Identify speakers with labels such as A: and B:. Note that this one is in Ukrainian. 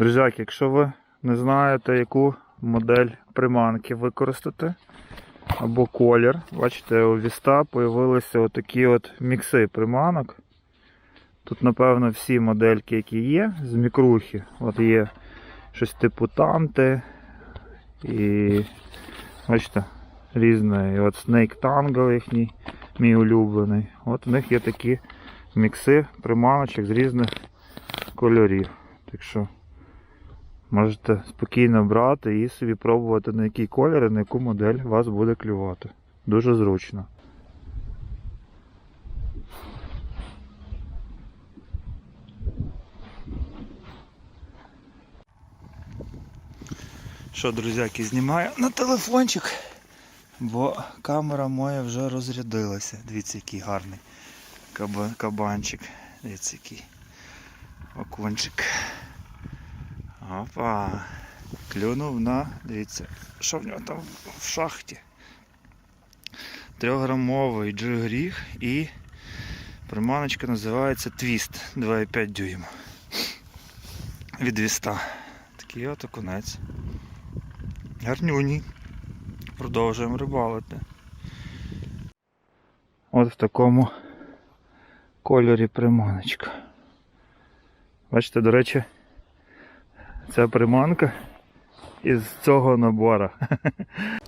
A: Друзяки, якщо ви не знаєте, яку модель приманки використати, або колір, бачите, у Віста появилися отакі от мікси приманок. Тут, напевно, всі модельки, які є, з мікрухи. От є щось типу танти і бачите, різне. От Snake Tangle їхній, мій улюблений. От в них є такі мікси приманочок з різних кольорів. Так що можете спокійно брати і собі пробувати на який колір і на яку модель вас буде клювати. Дуже зручно. Що, друзяки, знімаю на телефончик, бо камера моя вже розрядилася. Дивіться, який гарний кабанчик. Дивіться, який окунчик. Опа. Клюнув на, дивіться, що в нього там в шахті. Трьохграмовий джигріг і приманочка називається Твіст 2,5 дюйма. Від віста. Такий от окунець. Гарнюній. Продовжуємо рибалити. От в такому кольорі приманочка. Бачите, до речі, ця приманка із цього набора.